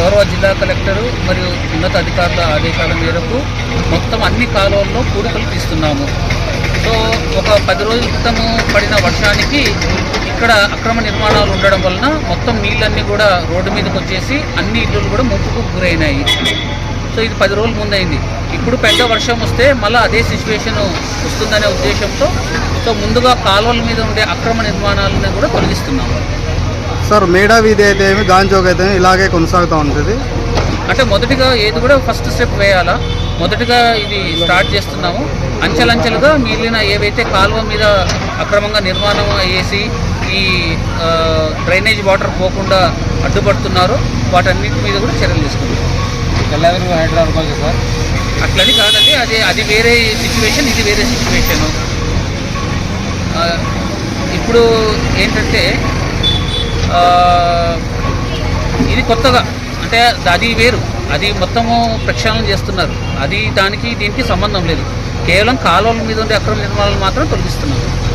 గౌరవ జిల్లా కలెక్టరు మరియు ఉన్నత అధికారుల ఆదేశాల మేరకు మొత్తం అన్ని కాలువల్లో పూడికలు తీస్తున్నాము. సో ఒక పది రోజుల క్రితము పడిన వర్షానికి ఇక్కడ అక్రమ నిర్మాణాలు ఉండడం వలన మొత్తం నీళ్ళన్నీ కూడా రోడ్డు మీదకి వచ్చేసి అన్ని ఇళ్ళు కూడా ముప్పుకు గురైనాయి. సో ఇది పది రోజుల ముందైంది. ఇప్పుడు పెద్ద వర్షం వస్తే మళ్ళీ అదే సిచ్యువేషన్ వస్తుందనే ఉద్దేశంతో సో ముందుగా కాలువల మీద ఉండే అక్రమ నిర్మాణాలను కూడా తొలగిస్తున్నాము సార్ మేడా వీధి అయితే ఏమి గాంజోగ్ అయితే ఇలాగే కొనసాగుతూ ఉంటుంది. అంటే మొదటిగా ఏది కూడా ఫస్ట్ స్టెప్ వేయాలా? మొదటిగా ఇది స్టార్ట్ చేస్తున్నాము. అంచెలంచెలుగా మిగిలిన ఏవైతే కాలువ మీద అక్రమంగా నిర్మాణం వేసి ఈ డ్రైనేజ్ వాటర్ పోకుండా అడ్డుపడుతున్నారో. వాటన్నిటి మీద కూడా చర్యలు తీసుకుంటాం హైదరాబాద్ సార్. అట్లని కాదండి అది అది వేరే సిచ్యువేషన్ ఇది వేరే సిచ్యువేషను ఇప్పుడు ఏంటంటే ఇది కొత్తగా. అంటే అది వేరు. అది మొత్తము ప్రక్షాళన చేస్తున్నారు. అది దానికి దీనికి సంబంధం లేదు. కేవలం కాలువల మీద ఉండే అక్రమ నిర్మాణాలు మాత్రం తొలగిస్తున్నారు.